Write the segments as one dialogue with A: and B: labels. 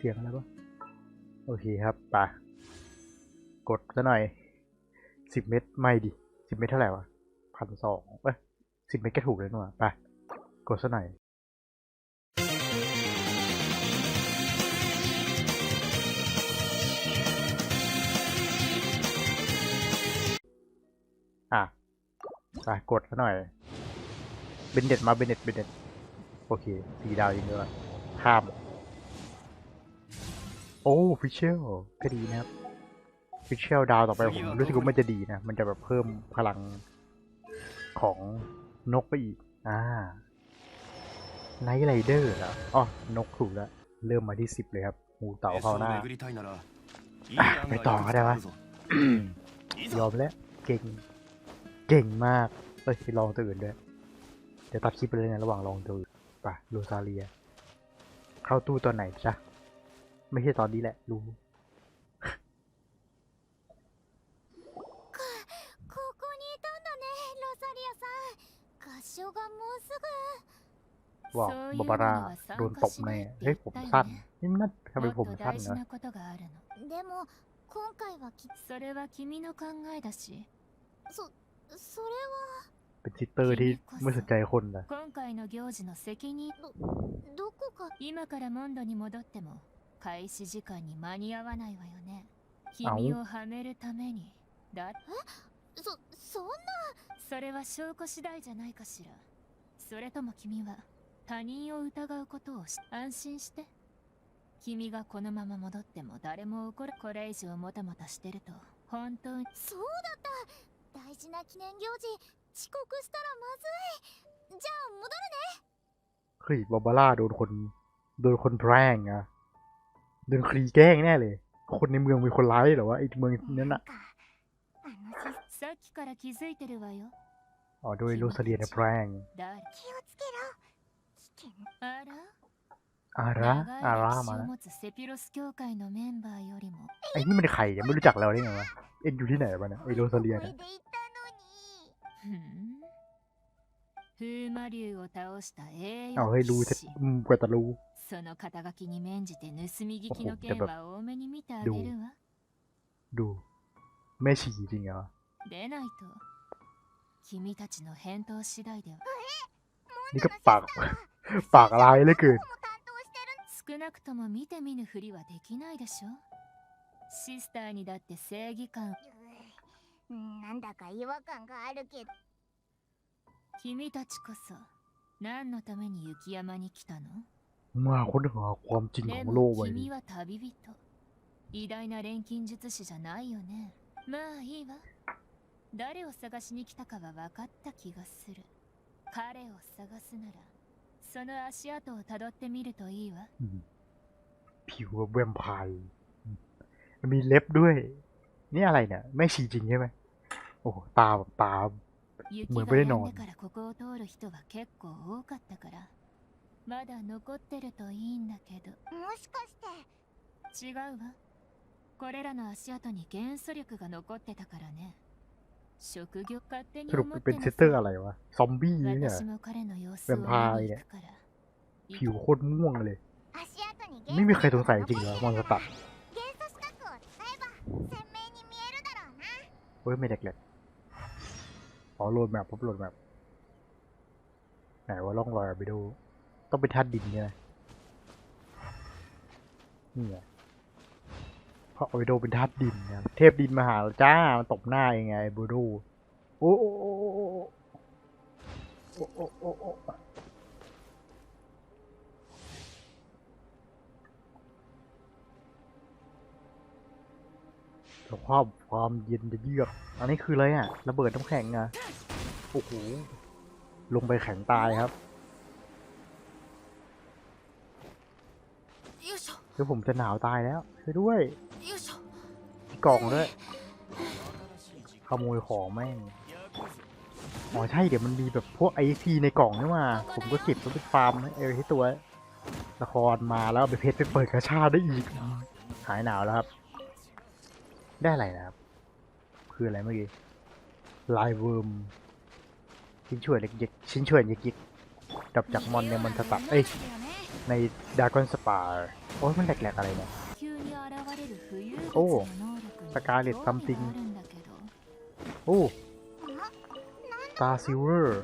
A: เสียงอะไรปะโอเคครับไปกดซะหน่อยสิบเมตรไม่ดิสิบเมตรเท่าไหร่วะพันสองเอ้ยสิบเมตรก็ถูกเลยนี่หว่าไปกดซะหน่อยอะไปกดซะหน่อยเบนเด็ดมาเบนเด็ดเบนเด็ดโอเคสี่ดาวยิงเลยข้าม โอ้ฟิชเชลก็ดีนะครับฟิชเชลดาวต่อไปผมรู้สึกว่ามันจะดีนะ มันจะแบบเพิ่มพลังของนกไปอีก อ่าไนท์ไรเดอร์แล้วอ๋อนกถูกแล้ว เริ่มมาที่สิบเลยครับหูเต่าเข้าหน้า ไปต่อก็ได้วะยอมแล้ว เก่ง เก่งมาก เอ้ยลองตัวอื่นด้วย เดี๋ยวตัดคลิปไปเลยนะระหว่างลองตัวอื่นป่ะโรซาเลีย เข้าตู้ตัวไหนจ้ะ ไม่ใช่ตอนนี้แหละ รู้
B: ここにいたんだねロサリアさん合唱がもうすぐ
A: ว่า
B: そういう
A: บาบาร่า
B: のには
A: โดน
B: 参
A: ต
B: 加
A: บ
B: し
A: แน่
B: ないって
A: เฮ้ย
B: 言
A: ผม
B: ったよ
A: สั้น
B: ね
A: นี่มันทำไม
B: も
A: ผม
B: っと
A: สั้น
B: 大事
A: นะ
B: なことがあるのでも今回はきそれは君の考えだしそそれは
A: เป็นซิสเตอร์ที่ไม่สนใจคนนะ
B: 今回の行事の責任どどこか今からモンドに戻っても 開始時間に間に合わないわよね君をはめるためにだえそそんなそれは証拠次第じゃないかしらそれとも君は他人を疑うことをし安心して君がこのまま戻っても誰も怒るこれ以上もたもたしてると本当にそうだった大事な記念行事遅刻したらまずいじゃあ戻る
A: เฮ้ยบาบาร่าโดนคน โดนคนแรงอะโ ดนคลีแกล้งแน่เลย คนในเมืองเป็นคนร้ายหรอวะไอ้เมืองนั้นอะอ๋อโดยโรซาเลียนแป
B: ลง
A: อาระอาระมาไอ้นี่มันใครยังไม่รู้จักเราได้ไงวะเอ็นอยู่ที่ไหนวะเนี่ไอ้โรซาเลียเนี่ยเอาให้รู้จะกว่าจะรู้
B: その肩書きに免じて盗み聞きの
A: おほやっぱ
B: 件は多めに見てあげるわ
A: ดู แม่ชีจริงเหรอ
B: でないと君たちの返答次第では
A: นี่ก็ปาก ปากร้ายเหลือเกิน
B: 少なくとも見て見ぬふりはできないでしょシスターにだって正義感
C: うんなんだか違和感があるけど
B: 君たちこそ何のために雪山に来たの
A: มาค้นหาความจริงข
B: で
A: องโลก
B: も
A: ไว้ดิ
B: 君は旅人偉大な錬金術師じゃないよねまあいいわ誰を探しに来たかは分かった気がする彼を探すならその足跡をたどってみるといいわ
A: อืมผิวแบบแวมไพร์อืมมีเล็บด้วย นี่อะไรเนี่ย แม่ชีจริงใช่ไหม โอ้โหตาแบบตา
B: 雪が
A: もうぶれの
B: 止んでからここを通る人は結構多かったから まだ残ってるといいんだけど
C: もしかして
B: 違うわこれらの足跡に元素力が残ってたからね職業勝手に
A: สรุป
B: 思っ
A: เป็
B: て
A: น
B: な
A: เซตเตอร์อะไรวะ ซอมบี้เนี่ย
B: 私も彼の様子
A: ヴァン
B: を見
A: パイア
B: に行くから
A: ผิวโคตรม่วงเลย
C: 足跡に
A: ไม่มีใครสงสัยจริงเหรอมอนสตัด
C: 元素資格を使えば鮮明に見えるだろうな
A: เฮ้ย ไม่เด็กเลยอ๋อโหลดแมปพบโหลดแมปไหนว่าล่องรอยไปดู ต้องเป็นธาตุดินเนี่ยนี่ไงเพราะโอโดเป็นธาตุดินนะเทพดินมาหาจ้ามันตบหน้ายังไงบูดูโอ้โอ้โอ้โอ้โอ้โอ้โอ้สภาพความเย็นจะเยือก อันนี้คืออะไรอะ ระเบิดน้ำแข็งอะ โอ้โห ลงไปแข็งตายครับ เดี๋ยวผมจะหนาวตายแล้วช่วยด้วยกล่องด้วยขโมยของแม่งอ๋อใช่เดี๋ยวมันมีแบบพวกไอซีในกล่องนี่มาผมก็เก็บไปฟาร์มเอลที่ตัว ละครมาแล้วไปเพชรไปเปิดกระชาได้อีกหายหนาวแล้วครับ ได้อะไรนะครับ คืออะไรเมื่อกี้ลายเวิร์มชิ้นช่วยเล็กๆชิ้นช่วยยิกๆดับจากมอนในมอนสตับเอ้ยในดากอนสปาร์ โอ้ยมันแหลกๆอะไรเนี่ยโอ้สกา
B: เลตซัมติง
A: โอ้ตาซิลเวอร์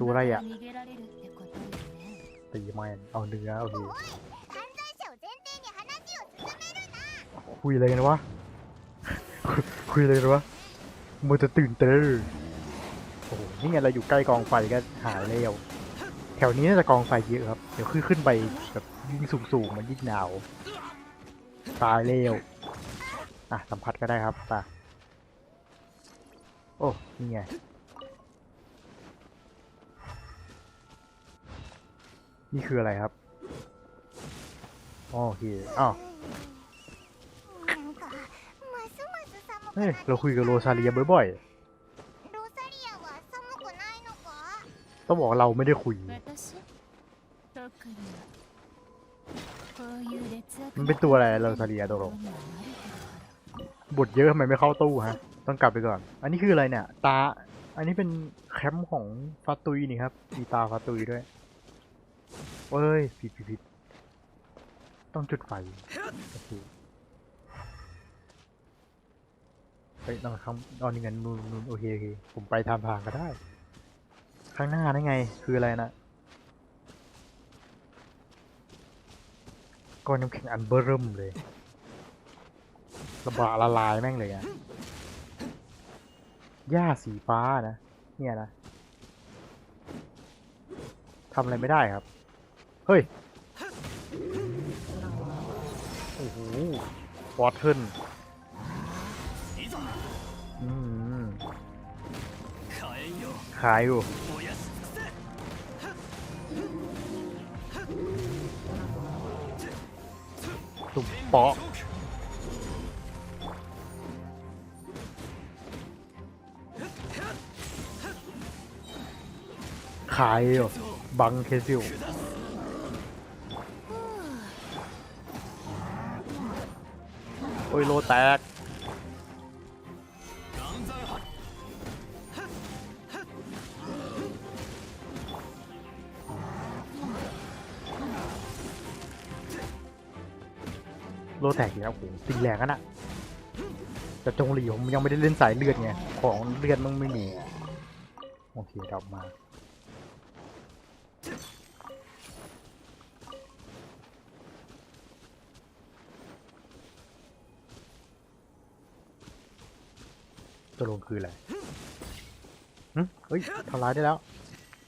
B: ตัวอะไรอะ
A: ตีแมนเอาเนื้อเอา
C: ดู
A: คุยอะไรกันวะ คุยอะไรกันวะมันจะตื่นเต้นโอ้โหนี่ไงเราอยู่ใกล้กองไฟก็หายเร็ว แถวนี้น่าจะกองไฟเยอะครับ เดี๋ยวขึ้นขึ้นไปแบบยิ่งสูงๆมันยิ่งหนาว ตายเร็ว อะ สัมผัสก็ได้ครับตาโอ้ นี่ไง นี่คืออะไรครับ โอเค อ้าเฮ้
C: ย
A: เราคุยกับโรซาเลียบ่อย ต้องบอกเราไม่ได้คุย มันเป็นตัวอะไรเราซาเรีย
B: โดโร
A: บทเยอะทำไมไม่เข้าตู้ฮะ ต้องกลับไปก่อน อันนี้คืออะไรเนี่ย ตา อันนี้เป็นแคมป์ของฟาตุยนี่ครับมีตาฟาตุยด้วยเอ้ยผิดผิดผดต้องจุดไฟโอเคไปต้องทำตอนนี้งั้นนูนโอเคโอเคผมไปทำทางก็ได้ ข้างหน้าได้ไง คืออะไรนะก้อนน้ำแข็งอันเบิ่มเลย ระบาละลายแม่งเลยอะหญ้าสีฟ้านะ เนี่ยนะทำอะไรไม่ได้ครับ เฮ้ย โอ้โหวอเทินขายอยู่ ตุ่มเปาะขายเหรอบังเคซิลโอ้ยโลแตก ลแตกอีกแล้วโอ้โหตีแรงกันอะแต่จงหลีผมยังไม่ได้เล่นสายเลือดไง ของเลือดมันไม่มี โอเคกลับมาตัวลงคืออะไรหึเฮ้ยทำร้ายได้แล้ว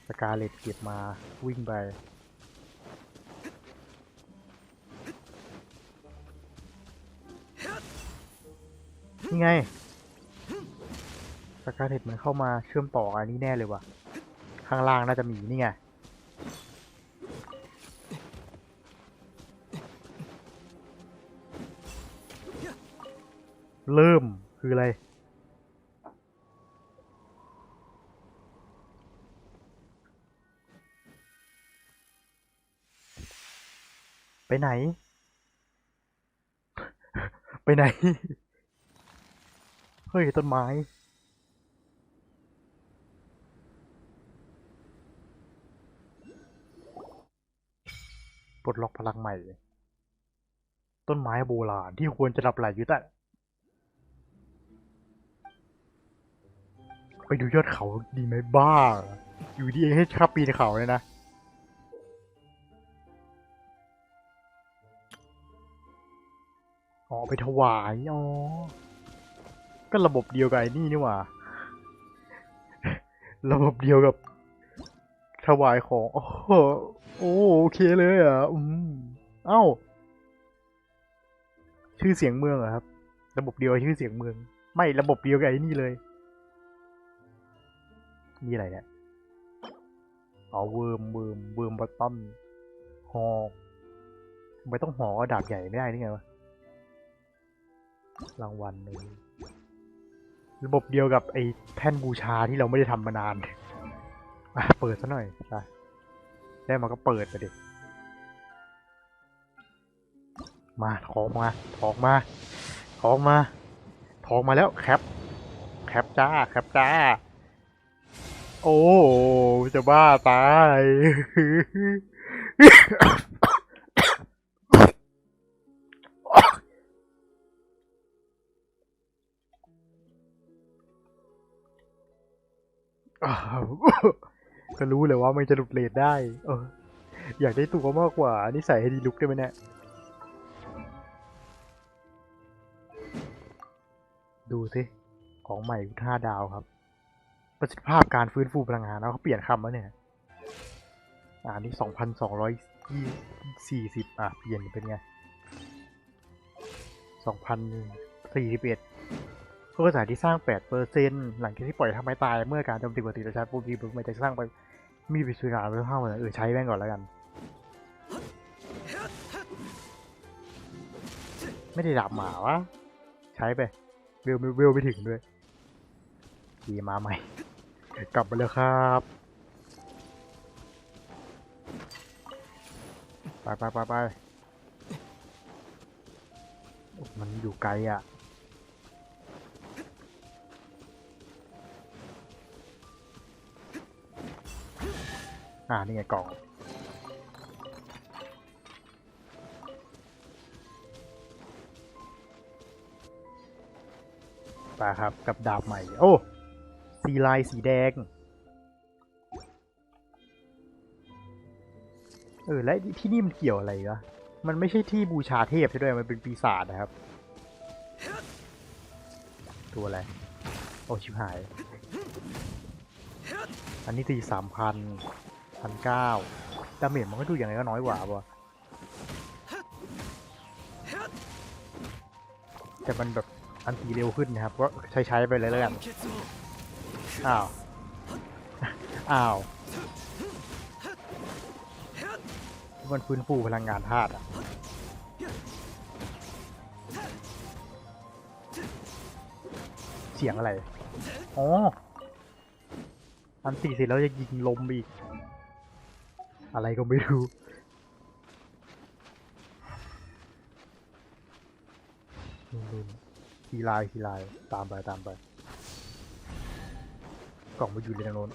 A: สกาเลตเก็บมาวิ่งไป นี่ไงสกาเลตมันเข้ามาเชื่อมต่ออันนี้แน่เลยว่ะ ข้างล่างน่าจะมีนี่ไงเริ่มคืออะไร ไปไหน ไปไหน เฮ้ย ต้นไม้ปลดล็อกพลังใหม่ ต้นไม้โบราณที่ควรจะดับไหลอยู่แต่ ไปดูยอดเขาดีไหมบ้า อยู่ดีเองให้ชอบปีนเขาเลยนะอ๋อไปถวาย อ๋อ ก็ระบบเดียวกับไอ้นี่นี่หว่า ระบบเดียวกับถวายของ โอ้โหโอ้โอเคเลยอะ อืม เอ้า ชื่อเสียงเมืองเหรอครับ ระบบเดียวชื่อเสียงเมือง ไม่ระบบเดียวกับไอ้นี่เลยนี่อะไรเนี่ยอ๋อเวิร์มเวิร์มเวิร์มบัตตันหอทำไมต้องหอดาบใหญ่ไม่ได้นี่ไงวะรางวัลเลย ระบบเดียวกับไอ้แท่นบูชาที่เราไม่ได้ทำมานานอะเปิดซะหน่อยไปได้มาก็เปิดไปดิมาทองมาทองมาทองมาทองมาแล้วแคปแคปจ้าแคปจ้า โอ้จะบ้าตาย ก็รู้เลยว่ามันจะหลุดเลทได้ เออ อยากได้ตัวมากกว่านี่ใส่ให้ดีลุกได้ไหมเนี่ย ดูสิ ของใหม่ห้าดาวครับ ประสิทธิภาพการฟื้นฟูพลังงานแล้วเขาเปลี่ยนคำแล้วเนี่ย อ่านี่สองพันสองร้อยยี่สี่สิบอะ เปลี่ยนเป็นไงสองพันสี่สิบเอ็ด ก็กระแสที่สร้างแปดเปอร์เซ็นหลังจากที่ปล่อยทำให้ตายเมื่อการโจมตีปกติประชาชนปุ๊บดีปุ๊บมันจะสร้างไปมีปิดสุญญาไปห้าวันเออใช้แม่งก่อนแล้วกัน ไม่ได้ดับหมาวะ ใช้ไปเวลเวลไปถึงด้วยดีมาใหม่ กลับมาเลยครับไปไปไปไปมันอยู่ไกลอะ อ่า นี่ไงกล่องไปครับ กับดาบใหม่ โอ้สีลายสีแดง เออ และที่นี่มันเกี่ยวอะไรวะ มันไม่ใช่ที่บูชาเทพใช่ด้วย มันเป็นปีศาจนะครับ ตัวอะไร โอ้ ชิบหาย อันนี้ตีสามพัน พันเก้าดาเมจมันก็ดูอย่างไรก็น้อยกว่าปะแต่มันแบบอันตีเร็วขึ้นนะครับ ก็ใช้ใช้ไปเลยแล้วกัน อ้าว อ้าว มันฟื้นฟูพลังงานธาตุเสียงอะไร อ๋อ อันตีเสร็จแล้วจะยิงลมอีก อะไรก็ไม่รู้นู่นๆทีลายทีลายตามไปตามไป กล่องมาอยู่ในทางโน้น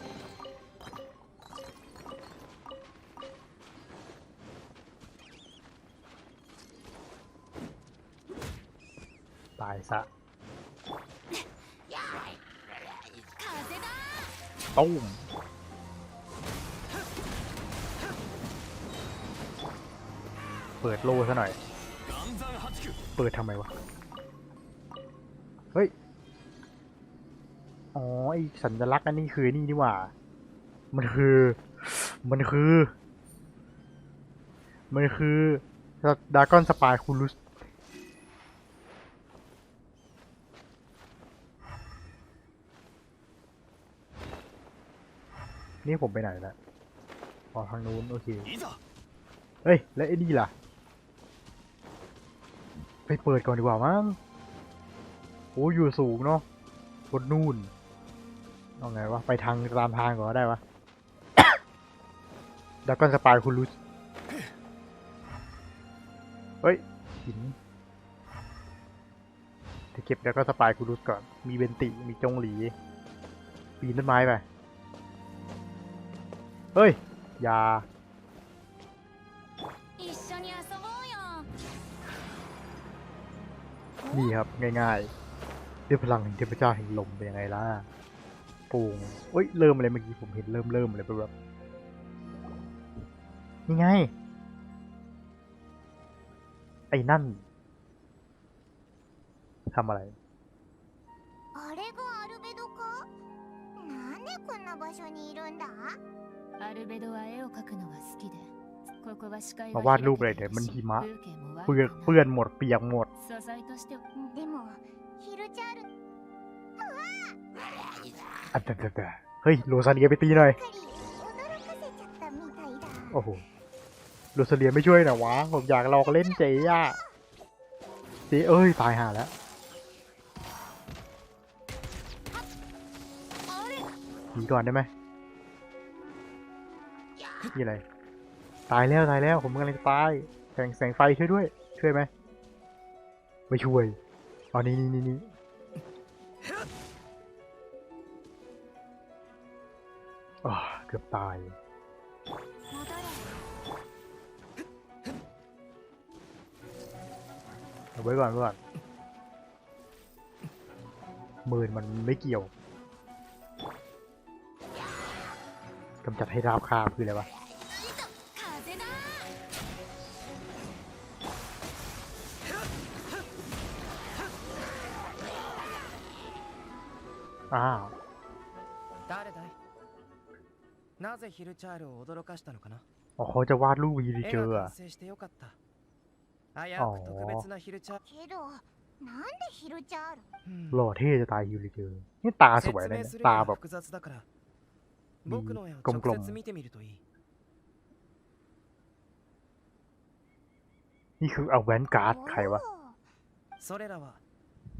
A: ตายซะ
B: 風だ
A: ตุ้ม เปิดโล่ซะหน่อย เปิดทำไมวะ เฮ้ย อ๋อไอสัญลักษณ์อันนี้คือนี่นี่หว่า มันคือ มันคือ มันคือดากอนสปายคูลุสนี่ผมไปไหนแล้วอ๋อทางนู้นโอเค เฮ้ย แล้วไอ้นี่ล่ะ ไปเปิดก่อนดีกว่ามั้งโอ้อยู่สูงเนาะบนนู่นเอาไงวะ ไปทางตามทางก่อนก็ได้วะดักกอนสปายคุณรู้เฮ้ยหินจะเก็บดักกอนสปายคุณรู้ก่อน มีเบนติมีจงหลี ปีนต้นไม้ไป เฮ้ยอยา นี่ครับ ง่ายๆด้วยพลังแห่งเทพเจ้าแห่งลมเป็นยังไงล่ะปูงเอ้ย เริ่มอะไรเมื่อกี้ผมเห็นเริ่มเริ่มอะไรแบบแบบนี่ไง ไอ้นั่นทำอะไร
C: あれがアルベドかなんでこんな場所にいるんだ
B: アルベドは絵を描くのが好きでここは視界
A: มาวาดรูปเลยเดี๋มันหิมะเปื้อนเปื้อนหมดเปียกหมดอันเดอร์เฮ้ยโรซาเลียไปตีหน่อยโอ้โหโรซาเลียไม่ช่วยนะวะผมอยากลองเล่นเจ๊อะเจ๊เอ้ยตายห่าแล้วหนีก่อนได้ไหมนี่อะไร ตายแล้วตายแล้วผมกำลังจะตายแสงแสงไฟช่วยด้วย ช่วยไหมไม่ช่วยอ๋อนี่นี่นี่นี่กือบตายเอาไว้ก่อนไว้ก่อนหมื่นมันไม่เกี่ยวกำจัดให้ราบคาบคืออะไรวะ อ้าว
D: 誰だいなぜヒルチャールを驚かしたのかな
A: อ๋อเขาจะวาดรูปวีดี
D: 絵
A: เจอ
D: が
A: อะ
D: 完成してよかった危う
A: あー
D: く特別なヒルチャー
C: けどなんでヒルチャール
D: ル、
A: หล่อเท่จะตายวีดีเจอ นี่ตาสวย
D: 説
A: นะ
D: 明
A: เนี่ย
D: するに
A: ตา
D: は
A: แบบ
D: 複雑だから
A: み
D: 僕の絵を
A: กลมๆ
D: 直接見てみるといい
A: นี่คือเอาแวนการ์ดใครวะ
D: それらは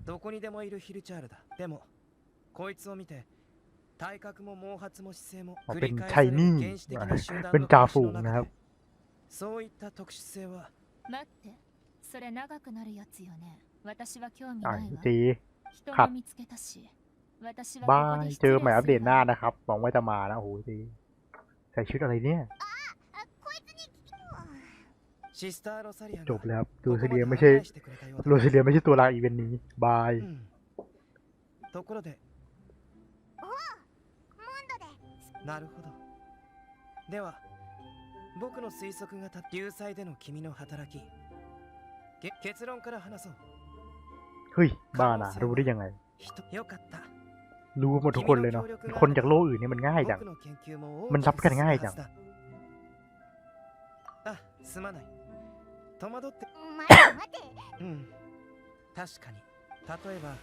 D: どこにでもいるヒルチャールだでも こいつを見て体格も毛髪も姿勢も
A: อ๋อ
D: 繰
A: เป็น
D: り返
A: ชาย
D: され
A: นี่
D: る原始的な集団
A: เป็น
D: の
A: จ่า
D: 暮らし
A: ฝู
D: の
A: ง
D: 中
A: นะครับ
D: でそういった特殊性は
B: 待ってそれ長くなるやつよね私は興味
A: อ่า
B: ないわ
A: เจ
B: 人
A: ครับ
B: も見つけたし私は
A: บา
B: ここ
A: ย
B: で
A: เจอ
B: 失
A: ใหม่อัปเด
B: 礼
A: ต
B: する
A: หน้า
B: わ
A: นะครับหวังว่าจะมานะ โอ้โหเจใส่ชุดอะไรเนี่ย
C: あこいつに
D: シスター・ロサリア
A: จบ
D: が
A: แล้วครับ
D: こ
A: ดู
D: こ
A: เซ
D: ま
A: เลี
D: で
A: ย
D: 案
A: ไม่ใช่
D: 内してくれたようだ
A: โรเซเลียไม่ใช่ตัวหลักอีเวนต์นี้ บาย
D: うんところで なるほどでは僕の推測がた流祭での君の働きけ結論から話そう
A: เฮ้ย บ้านะรู้ได้ยังไง
D: 人よかった
A: รู้หมดทุกคนเลยเนาะ คนจากโลกอื่นนี่มันง่ายจัง
D: 僕の研究も
A: มันรับกันง่ายจัง
D: 大きく進むはずだあすまない戸惑って
C: 待て待て
D: うん確かに例えば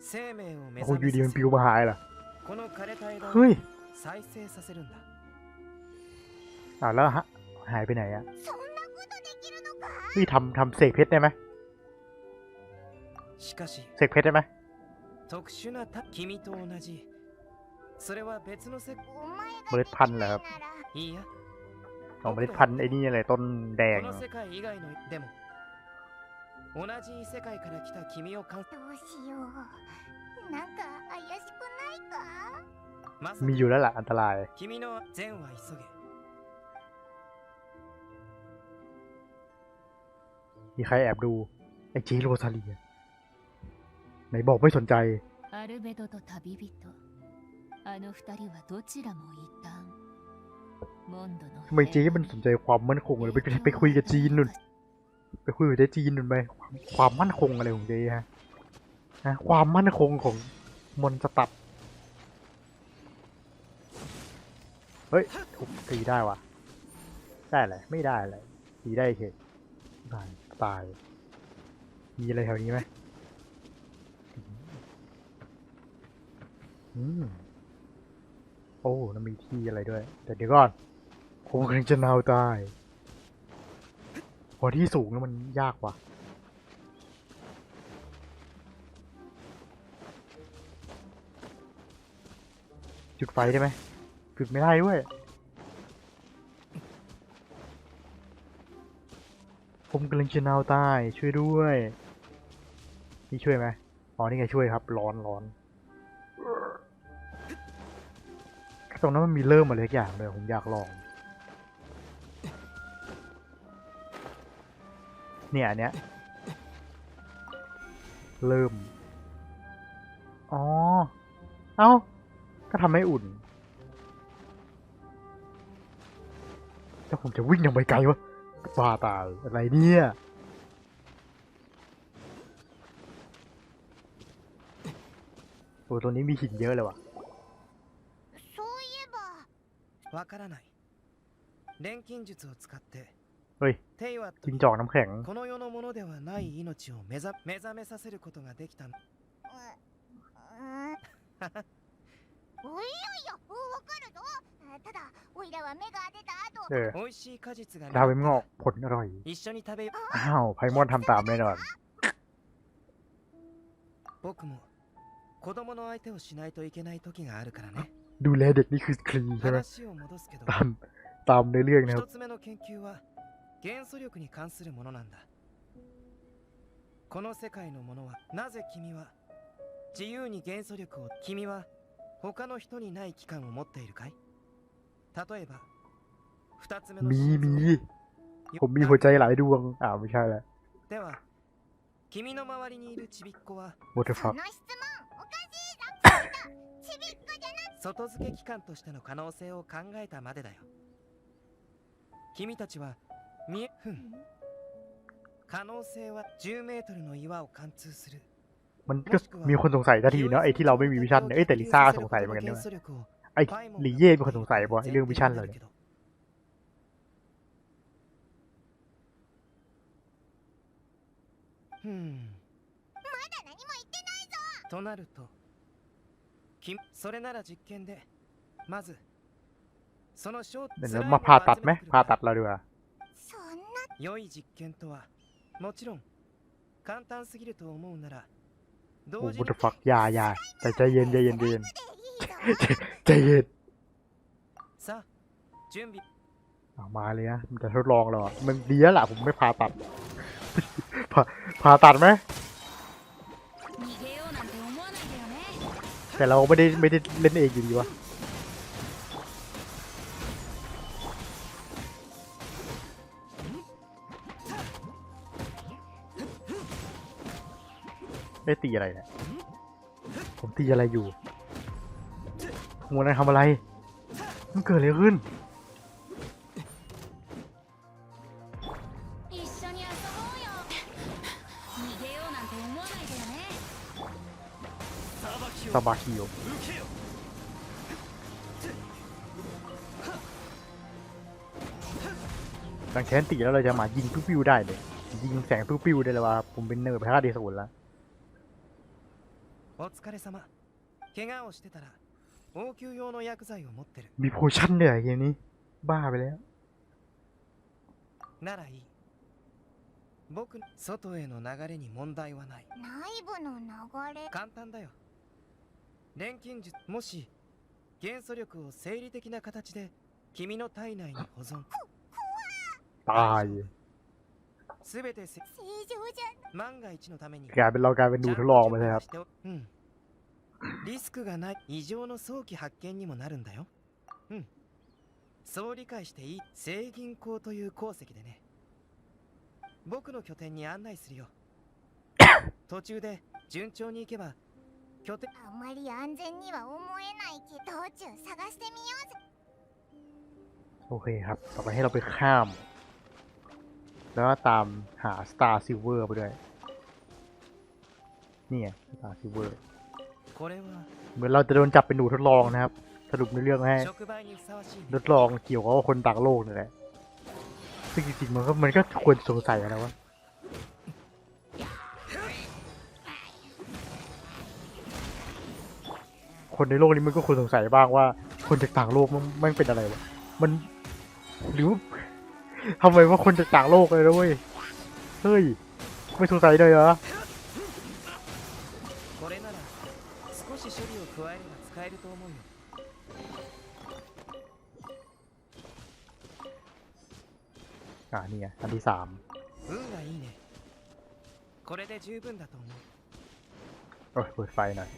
D: 生命を目
A: โอ้โห
D: 覚
A: อยู่
D: め
A: ดี
D: さ せ
A: มันปิวมาหายเหรอ
D: この枯れた枝を
A: เฮ้ย
D: 再生させるんだ
A: อ่าวแล้วฮะ หายไปไหนอะ
C: そんなことできるのか
A: เฮ้ยทำทำเสกเพชรได้ไหม
D: しかし
A: เสกเพชรได้ไหม
D: 特殊なた君と同じそれは別の世界
C: お前が
A: เมล็ดพันธุ์เหรอครับ
D: いいや
A: ของเมล็ดพันธุ์ไอ้นี่อะไรต้นแดง
D: この
A: เหรอ
D: 世界以外のでも同じ異世界から来た君を観
C: どうしようなんか怪しくないか
D: まさ
A: มี
D: か
A: อยู่แล้วล่ะ อันตราย
D: 君の善は急げ
A: มีใครแอบดู ไอ้เจโรซาเลียไหนบอกไม่สนใจ
B: アルベドと旅人あの二人はどちらも異端モンドの
A: ทำไมเจ๊มันสนใจความมั่นคงเลยไปไปคุยกับจีนนู่น ไปคุยกับเจ๊จีนนู่นไปความมั่นคงอะไรของเจ๊ฮะฮะความมั่นคงของมอนสตัด เฮ้ยทุบตีได้วะได้เลยไม่ได้เลยตีได้เฉยตายตาย มีอะไรแถวนี้ไหมอืมโอ้แล้วมีที่อะไรด้วย แต่เดี๋ยวก่อนผมกำลังจะนาวตายพอที่สูงแล้วมันยากว่ะจุดไฟได้ไหม จุดไม่ได้ด้วยผมกำลังจะนาวตาย ช่วยด้วย นี่ช่วยไหมอ๋อ นี่ไงช่วยครับ ร้อนร้อนตรงนั้นมันมีเริ่มอะไรสักอย่างเลย ผมอยากลอง เนี่ยอันเนี้ย เริ่ม อ๋อ เอ้า ก็ทำให้อุ่น แล้วผมจะวิ่งยังไปไกลวะบ้าตายอะไรเนี่ย โอ้ตัวนี้มีหินเยอะเลยว่ะ
C: そういえば
D: わからない錬金術を使って
A: เฮ้ย
D: テイワット
A: จิง
D: に
A: จอกน้ำแข็ง
D: この世のものではない命を目覚目覚めさせることができたの
C: ううん おいやいやわかるぞただおいらは目が出た後
A: เออ
D: 美味しい果実が
A: ดาวเว็บงอกผลอร่อย
D: 一緒に食べよ
A: อ้าว ไพมอนทำตามแน่นอน
D: 僕も子供の相手をしないといけない時があるからね
A: ดูแลเด็กนี่คือคลีใช่ไหม
D: 話を戻すけど
A: ตามตามในเรื่องนะครับ
D: 一つ目の研究は元素力に関するものなんだこの世界のものはなぜ君は自由に元素力を君は 他の人にない器官を持っているかい 例えば二つ目の
A: มี
D: 心臓
A: มี ผมมีหัวใจหลายดวง อ่าวไม่ใช่แล้ว
D: では君の周りにいるちびっ子は
A: what the
C: そ
A: fuck
C: の質問おかしいぞちびっこじゃな
D: 外付け機関としての可能性を考えたまでだよ君たちは見えふん可能性は10メートルの岩を貫通する
A: มันก็มีคนสงสัยทันทีเนาะไอ้ที่เราไม่มีวิชั่นเนี่ยเอ้ยแต่ลิซ่าสงสัยเหมือนกันเนี่ยไอ้หลีเย่เป็นคนสงสัยป่ะไอ้เรื่องวิชั่นเลยเนี่ย
D: ふん
C: まだ何も言ってないぞ
D: となるときそれなら実験でまずその正
A: เดี๋ยว
D: ス
A: เรา
D: ライム
A: มา
D: を
A: ผ่าตัด
D: 集
A: ไหม
D: めてくる
A: ผ่า
D: から
A: ตัดเราดีกว่า
C: そんな
D: 良い実験とはもちろん簡単すぎると思うなら
A: โอ้
D: บุต
A: รฟักยายาแต่ใจเย็นใจเย็นใจเย็นใจเย็นเอามาเลยนะมันจะทดลองหรอมันดีแล้วล่ะผมไม่พาตัดพาพาตัดไหมแต่เราไม่ได้ไม่ได้เล่นเองอยู่ดีวะ ได้ตีอะไรเนี่ยผมตีอะไรอยู่หัวนายทำอะไร มันเกิดอะไรขึ้นซาบาคิโอดังแค้นตีแล้วเราจะมายิงปิ้วได้เลย ยิงแสงปิ้วได้เลยว่า ผมเป็นเนิร์ดพระราดีสูนแล้ว
D: お疲れ様怪我をしてたら応急用の薬剤を持ってる
A: มีโพชั่นด้วยเหรอเกมนี้ บ้าไปแล้ว
D: ならいい僕外への流れに問題はない
C: 内部の流れ
D: 簡単だよ錬金術もし元素力を生理的な形で君の体内に保存
A: ตาย
D: すべてせ
C: 正常じゃ
D: 万が一のために
A: กลายเป็นเรากลายเป็นดูทดลองไปเลยครับ
D: ちゃんと準備しておうんリスクがない異常の早期発見にもなるんだようんそう理解していい聖銀鉱という鉱石でね僕の拠点に案内するよ途中で順調に行けば拠点
C: あまり安全には思えないけど道中探してみようぜ
A: โอเคครับ ต่อไปให้เราไปข้าม แล้วก็ตามหา Star Silver ไปด้วย นี่ไง Star Silver เหมือนเราจะโดนจับเป็นหนูทดลองนะครับ สรุปในเรื่องให้ทดลองเกี่ยวกับคนต่างโลกนี่แหละ ซึ่งจริงๆมันก็มันก็ควรสงสัยนะว่าคนในโลกนี้มันก็ควรสงสัยบ้างว่า คนจากต่างโลกมันเป็นอะไรวะ มันหรือ ทำไมว่าคนจะต่ากโลกเลยนะเว้ย เฮ้ย ไม่สงสัยเลยเหรออ่นี่อันที่สามเฮ้ยเปิดไฟหน่อย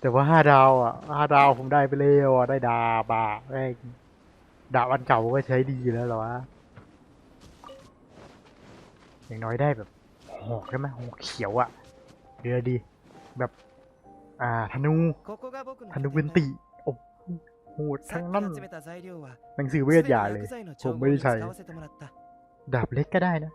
A: แต่ว่าห้าดาวอะห้าดาวผมได้ไปเร็วอะ ได้ดาบาแรง ดาบอันเก่าก็ใช้ดีแล้วเหรอวะ อย่างน้อยได้แบบหอกใช่ไหมหอกเขียวอะเรือดี แบบ อ่า ธนู ธนูเวนติ โอ้โหทั้งนั่นหนังสือเวทยาเลย ผมไม่ใช้ ดาบเล็กก็ได้นะ